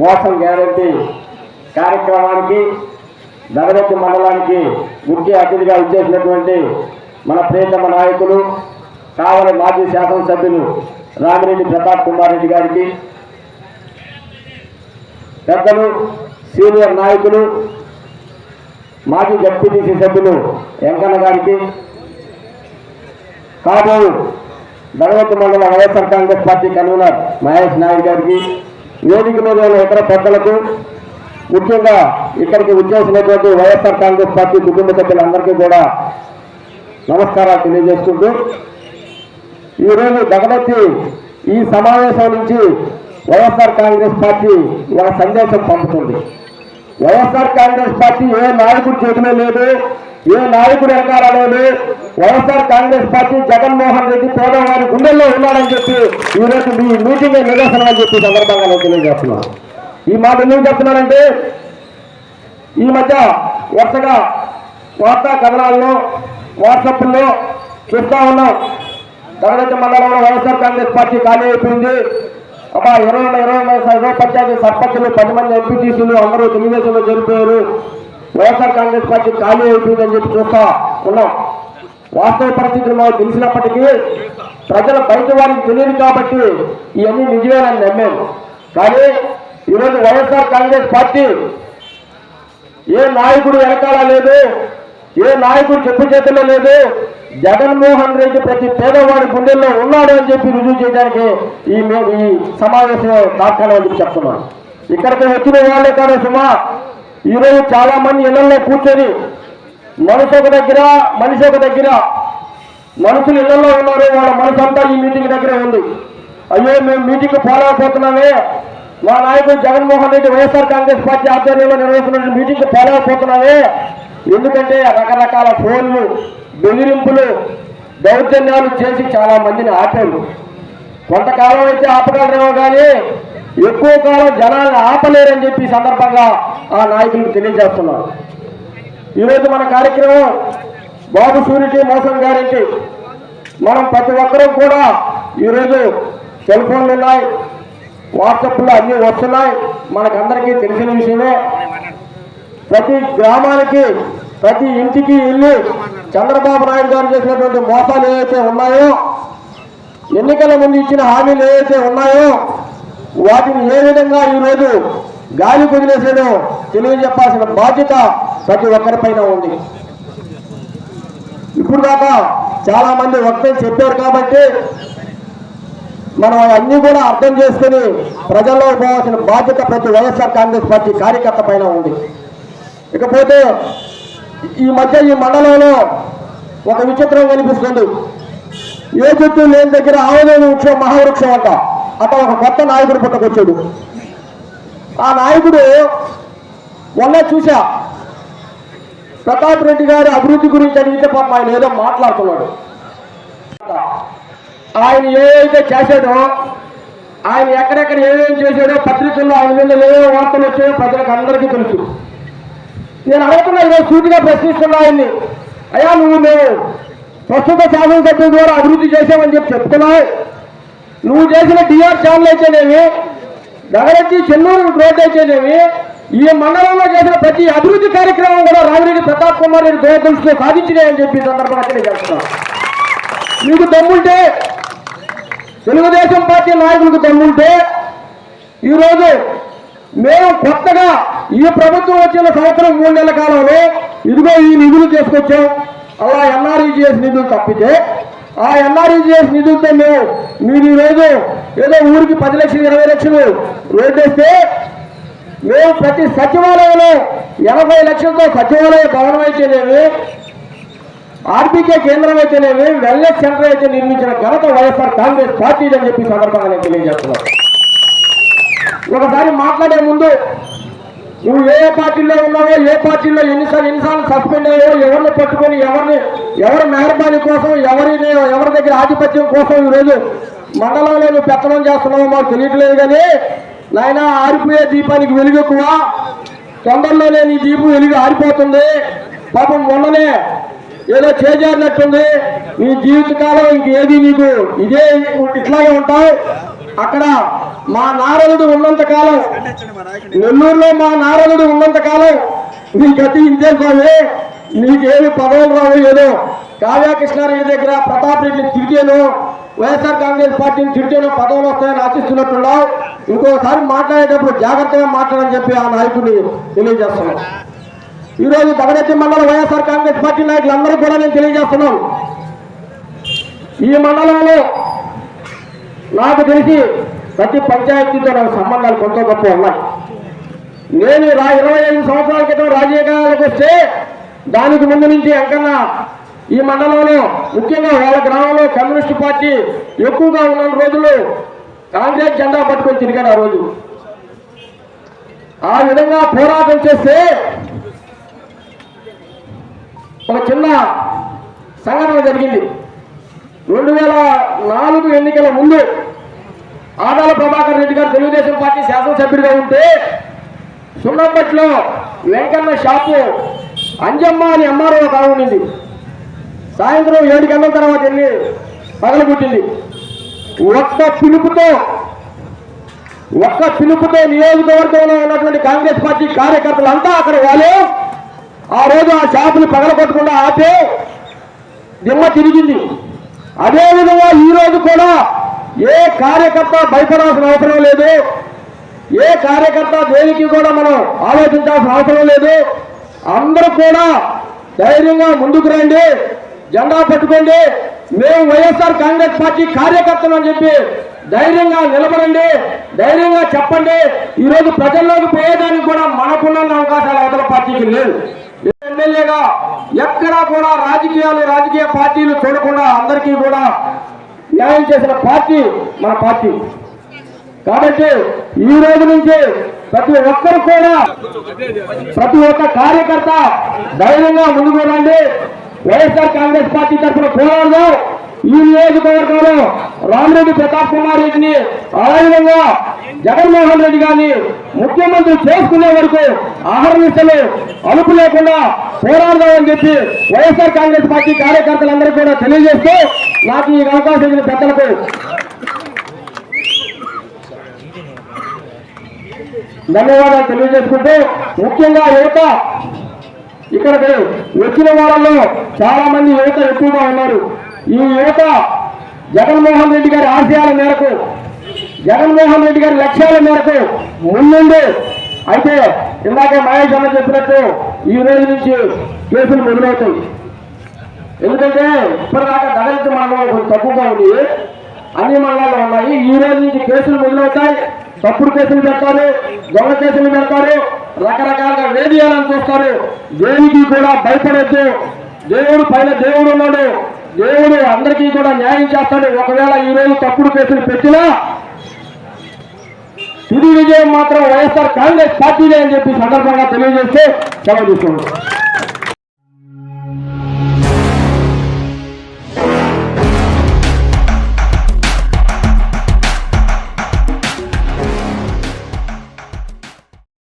మోసం గ్యారంటీ కార్యక్రమానికి దగదత్తి మండలానికి ముఖ్య అతిథిగా ఇచ్చేసినటువంటి మన ప్రియతమ నాయకులు కావలి మాజీ శాసనసభ్యులు రామిరెడ్డి ప్రతాప్ కుమార్ రెడ్డి గారికి పెద్దలు సీనియర్ నాయకులు మాజీ జడ్పీటీసీ సభ్యులు వెంకన్న గారికి కాబోలు దళవతి మండల YSR Congress party convener Mahesh Nayak గారికి వేదిక మీద ఉన్న ఇతర పెద్దలకు ముఖ్యంగా ఇక్కడికి వచ్చేసినటువంటి వైఎస్ఆర్ కాంగ్రెస్ పార్టీ కుటుంబ సభ్యులందరికీ కూడా నమస్కారాలు తెలియజేసుకుంటూ ఈరోజు గగనెత్తి ఈ సమావేశం నుంచి వైఎస్ఆర్ కాంగ్రెస్ పార్టీ ఒక సందేశం పంపుతుంది. వైఎస్ఆర్ కాంగ్రెస్ పార్టీ ఏ నాయకుడి చేతిలో లేదు ఏ నాయకుడు వెనకాల లేదు. YSR Congress party Jaganmohan Reddy పేదవారి గుండెల్లో ఉన్నాడని చెప్పి ఈరోజు మీ మీటింగ్ నిదర్శనం అని చెప్పి సందర్భంగా నేను తెలియజేస్తున్నాను ఈ మాట ఎందుకు చెప్తున్నానంటే ఈ మధ్య వరుసగా వార్తా కథనాల్లో వాట్సాప్లో చూస్తా ఉన్నాం. తరగతి మండలంలో వైఎస్ఆర్ కాంగ్రెస్ పార్టీ ఖాళీ అయిపోయింది. అబ్బా ఇరవై ఇరవై ఇరవై పంచాయతీ సర్పంచులు పది మంది ఎంపీటీసీలు అందరూ తెలుగుదేశంలో జరిపారు వైఎస్ఆర్ కాంగ్రెస్ పార్టీ ఖాళీ అయిపోయిందని చెప్పి చూస్తా ఉన్నాం. వాస్తవ పరిస్థితులు మాకు తెలిసినప్పటికీ ప్రజల బయట వారికి తెలియదు కాబట్టి ఇవన్నీ నిజమేనని నమ్మాను కానీ ఈరోజు వైఎస్ఆర్ కాంగ్రెస్ పార్టీ ఏ నాయకుడు వెనకాల లేదు ఏ నాయకుడు చెప్పు చేతుల్లో లేదు జగన్మోహన్ రెడ్డి ప్రతి పేదవాడి గుండెల్లో ఉన్నాడు అని చెప్పి రుజువు చేయడానికి ఈ మే- ఈ సమావేశం తాత్కాలం చెప్తున్నాను ఇక్కడికి వచ్చిన వాళ్ళే కాదు సుమా ఈరోజు చాలా మంది ఇళ్ళలో కూర్చొని మనసు ఒక దగ్గర మనిషి ఒక దగ్గర మనుషులు ఇళ్ళలో ఉన్నారు వాళ్ళ మనసు అంతా ఈ మీటింగ్ దగ్గరే ఉంది. అయ్యో మేము మీటింగ్ ఫాలో మా నాయకుడు Jaganmohan Reddy YSR Congress party ఆధ్వర్యంలో నిర్వహిస్తున్న మీటింగ్ ఫాలో ఎందుకంటే రకరకాల ఫోన్లు బెదిరింపులు దౌర్జన్యాలు చేసి చాలా మందిని ఆపారు. కొంతకాలం అయితే ఆపగలరేమో కానీ ఎక్కువ కాలం జనాలను ఆపలేరని చెప్పి సందర్భంగా ఆ నాయకులకు తెలియజేస్తున్నారు. ఈరోజు మన కార్యక్రమం బాబు సూరిటీ మోసం గారింటి. మనం ప్రతి ఒక్కరూ కూడా ఈరోజు సెల్ ఫోన్లు ఉన్నాయి వాట్సాప్లు అన్నీ వస్తున్నాయి. మనకందరికీ తెలిసిన విషయమే. ప్రతి గ్రామానికి ప్రతి ఇంటికి వెళ్ళి చంద్రబాబు నాయుడు గారు చేసినటువంటి మోసాలు ఏవైతే ఉన్నాయో ఎన్నికల ముందు ఇచ్చిన హామీలు ఏవైతే ఉన్నాయో వాటిని ఏ విధంగా ఈరోజు గాలి కుదిలేసేదో తెలియజెప్పాల్సిన బాధ్యత ప్రతి ఒక్కరిపైన ఉంది. ఇప్పుడు దాకా చాలా మంది ఒకటే చెప్పారు కాబట్టి మనం అన్ని కూడా అర్థం చేసుకుని ప్రజల్లో పోవాల్సిన బాధ్యత ప్రతి వైఎస్ఆర్ కాంగ్రెస్ పార్టీ కార్యకర్త పైన ఉంది. ఇకపోతే ఈ మధ్య ఈ మండలంలో ఒక విచిత్రం కనిపిస్తుంది. ఏ చెట్టు లేని దగ్గర ఆవదేవి వృక్షం మహావృక్షం అంట. అక్కడ ఒక కొత్త నాయకుడు పుట్టకొచ్చాడు. ఆ నాయకుడు మొన్న చూసా ప్రతాప్ రెడ్డి గారి అభివృద్ధి గురించి అడిగితే పాపం ఆయన ఏదో మాట్లాడుతున్నాడు. ఆయన ఏదైతే చేశాడో ఆయన ఎక్కడెక్కడ ఏమేమి చేశాడో పత్రికల్లో ఆయన మీద ఏవో వార్తలు వచ్చాయో ప్రజలకు అందరికీ తెలుసు. నేను అడగకుండా ఈరోజు సూటిగా ప్రశ్నిస్తున్నా ఆయన్ని. అయ్యా నువ్వు మేము ప్రస్తుత శాసనసభ్యుల ద్వారా అభివృద్ధి చేసామని చెప్పి చెప్తున్నావు నువ్వు చేసిన డిఆర్ ఛానల్ అయితేనేమి నగరెడ్డి చెన్నూరు రోడ్ అయితేనేమి ఈ మండలంలో చేసిన ప్రతి అభివృద్ధి కార్యక్రమం కూడా రామిరెడ్డి ప్రతాప్ కుమార్ రెడ్డి దూరదృష్టిలో సాధించినాయని చెప్పి సందర్భంగా తెలియజేస్తున్నాను మీకు దమ్ముంటే తెలుగుదేశం పార్టీ నాయకులకు దమ్ముంటే ఈరోజు మేము కొత్తగా ఈ ప్రభుత్వం వచ్చిన సంవత్సరం మూడు నెలల కాలంలో ఇదిగో ఈ నిధులు తీసుకొచ్చాం. అలా ఎన్ఆర్ఈజిఎస్ నిధులు తప్పితే ఆ ఎన్ఆర్ఈజిఎస్ నిధులతో మేము మీరు ఈరోజు ఏదో ఊరికి పది లక్షలు ఇరవై లక్షలు వేసేస్తే మేము ప్రతి సచివాలయంలో ఎనభై లక్షలతో సచివాలయ భవనం అయితేనేమి ఆర్బీకే కేంద్రం అయితేనేమి వెల్నెస్ సెంటర్ అయితే నిర్మించిన ఘనత వైఎస్ఆర్ కాంగ్రెస్ పార్టీ అని చెప్పి సందర్భంగా నేను తెలియజేస్తున్నాను. ఒకసారి మాట్లాడే ముందు నువ్వు ఏ పార్టీలో ఉన్నావో ఏ పార్టీలో ఎన్నిసార్లు ఎన్నిసార్లు సస్పెండ్ అయ్యావో ఎవరిని పట్టుకొని ఎవరిని ఎవరి మెహర్బానీ కోసం ఎవరిని ఎవరి దగ్గర ఆధిపత్యం కోసం ఈరోజు మండలంలో నువ్వు పెత్తనం చేస్తున్నావో మాకు తెలియట్లేదు కానీ నాయన ఆరిపోయే దీపానికి వెలుగు ఎక్కువ తొందరలోనే నీ దీపం వెలిగి ఆరిపోతుంది. పాపం మొన్ననే ఏదో చేజారినట్టుంది. నీ జీవితకాలం ఇంకేది నీకు? ఇదే ఇట్లాగే ఉంటావు. అక్కడ మా నారదుడు ఉన్నంత కాలం నెల్లూరులో మా నారదుడు ఉన్నంత కాలం నీ గతి ఇంతే స్వామి నీకేమి పదవులు రావు ఏదో. కావ్య కృష్ణారెడ్డి దగ్గర ప్రతాప్ రెడ్డిని తిరిగాను వైఎస్ఆర్ కాంగ్రెస్ పార్టీని తిరిగాను పదవులు వస్తాయని ఆశిస్తున్నట్టున్నావు. ఇంకోసారి మాట్లాడేటప్పుడు జాగ్రత్తగా మాట్లాడని చెప్పి ఆ నాయకుడిని తెలియజేస్తున్నాను ఈరోజు దగడెత్తి మండలం వైఎస్ఆర్ కాంగ్రెస్ పార్టీ నాయకులందరూ కూడా నేను తెలియజేస్తున్నాను. ఈ మండలంలో నాకు తెలిసి ప్రతి పంచాయతీతో నాకు సంబంధాలు కొంత గొప్ప ఉన్నాయి. నేను రా ఇరవై ఐదు సంవత్సరాల క్రితం రాజకీయాలకు వస్తే దానికి ముందు నుంచి ఎంకన్నా ఈ మండలంలో ముఖ్యంగా వాళ్ళ గ్రామంలో కమ్యూనిస్ట్ పార్టీ ఎక్కువగా ఉన్న రోజులు కాంగ్రెస్ జెండా పట్టుకొని తిరిగాడు ఆ రోజు. ఆ విధంగా పోరాటం చేస్తే ఒక చిన్న సంఘటన జరిగింది. రెండు వేల నాలుగు ఎన్నికల ముందు ఆదాల ప్రభాకర్ రెడ్డి గారు తెలుగుదేశం పార్టీ శాసనసభ్యుడిగా ఉంటే సున్నంపట్లో వెంకన్న షాపు అంజమ్మ అని ఎంఆర్ఓ కావుండింది సాయంత్రం ఏడు గంటల తర్వాత వెళ్ళి పగలగొట్టింది. ఒక్క పిలుపుతో ఒక్క పిలుపుతో నియోజకవర్గంలో ఉన్నటువంటి కాంగ్రెస్ పార్టీ కార్యకర్తలంతా అక్కడ వాళ్ళు ఆ రోజు ఆ షాపులు పగలగొట్టకుండా ఆపే దిమ్మ తిరిగింది. అదేవిధంగా ఈ రోజు కూడా ఏ కార్యకర్త భయపడాల్సిన అవసరం లేదు. ఏ కార్యకర్త దేనికి కూడా మనం ఆలోచించాల్సిన అవసరం లేదు. అందరూ కూడా ధైర్యంగా ముందుకు రండి. జెండా పట్టుకోండి. మేము వైఎస్ఆర్ కాంగ్రెస్ పార్టీ కార్యకర్తలు అని చెప్పి ధైర్యంగా నిలబడండి. ధైర్యంగా చెప్పండి. ఈరోజు ప్రజల్లోకి పోయేదానికి కూడా మనకున్న అవకాశాలు అవతల పార్టీకి లేవు. ఎమ్మెల్యేగా ఎక్కడా కూడా రాజకీయాలు రాజకీయ పార్టీలు చూడకుండా అందరికీ కూడా న్యాయం చేసిన పార్టీ మన పార్టీ. కాబట్టి ఈ రోజు నుంచి ప్రతి ఒక్కరు కూడా ప్రతి ఒక్క కార్యకర్త ధైర్యంగా ముందుకు రండి. వైఎస్ఆర్ కాంగ్రెస్ పార్టీ తరఫున పోరాడదాం. ఈ నియోజకవర్గంలో రామరెడ్డి ప్రతాప్ కుమార్ రెడ్డిని అదేవిధంగా జగన్మోహన్ రెడ్డి గారిని ముఖ్యమంత్రి చేసుకునే వరకు ఆహరణిస్తలు అలుపు లేకుండా పోరాడదామని చెప్పి వైఎస్ఆర్ కాంగ్రెస్ పార్టీ కార్యకర్తలందరూ కూడా తెలియజేస్తూ నాకు ఈ అవకాశం ఇచ్చిన పెద్దలకు ధన్యవాదాలు తెలియజేసుకుంటూ ముఖ్యంగా యువత ఇక్కడికి వచ్చిన వాళ్ళలో చాలా మంది యువత ఎక్కువగా ఉన్నారు. ఈ యువత జగన్మోహన్ రెడ్డి గారి ఆశయాల మేరకు జగన్మోహన్ రెడ్డి గారి లక్ష్యాల మేరకు ముందుండి అయితే ఇందాక మహేష్ అన్న చెప్పినట్టు ఈ రోజు నుంచి కేసులు మొదలవుతాయి. ఎందుకంటే ఇప్పటిదాకా దళిత మండలం కొంచెం తక్కువగా ఉంది. అన్ని మండలాలు ఉన్నాయి. ఈ రోజు నుంచి కేసులు మొదలవుతాయి. తప్పుడు కేసులు పెడతారు దొంగ కేసులు పెడతారు రకరకాలుగా వేదియాలని చూస్తారు. దేనికి కూడా భయపడద్దు. దేవుడు పైన దేవుడు ఉన్నాడు. దేవుడు అందరికీ కూడా న్యాయం చేస్తాడు. ఒకవేళ ఈ రోజు తప్పుడు కేసులు పెట్టినా తుది విజయం మాత్రం వైఎస్ఆర్ కాంగ్రెస్ పార్టీనే అని చెప్పి సందర్భంగా తెలియజేస్తే సెలవు తీసుకున్నాం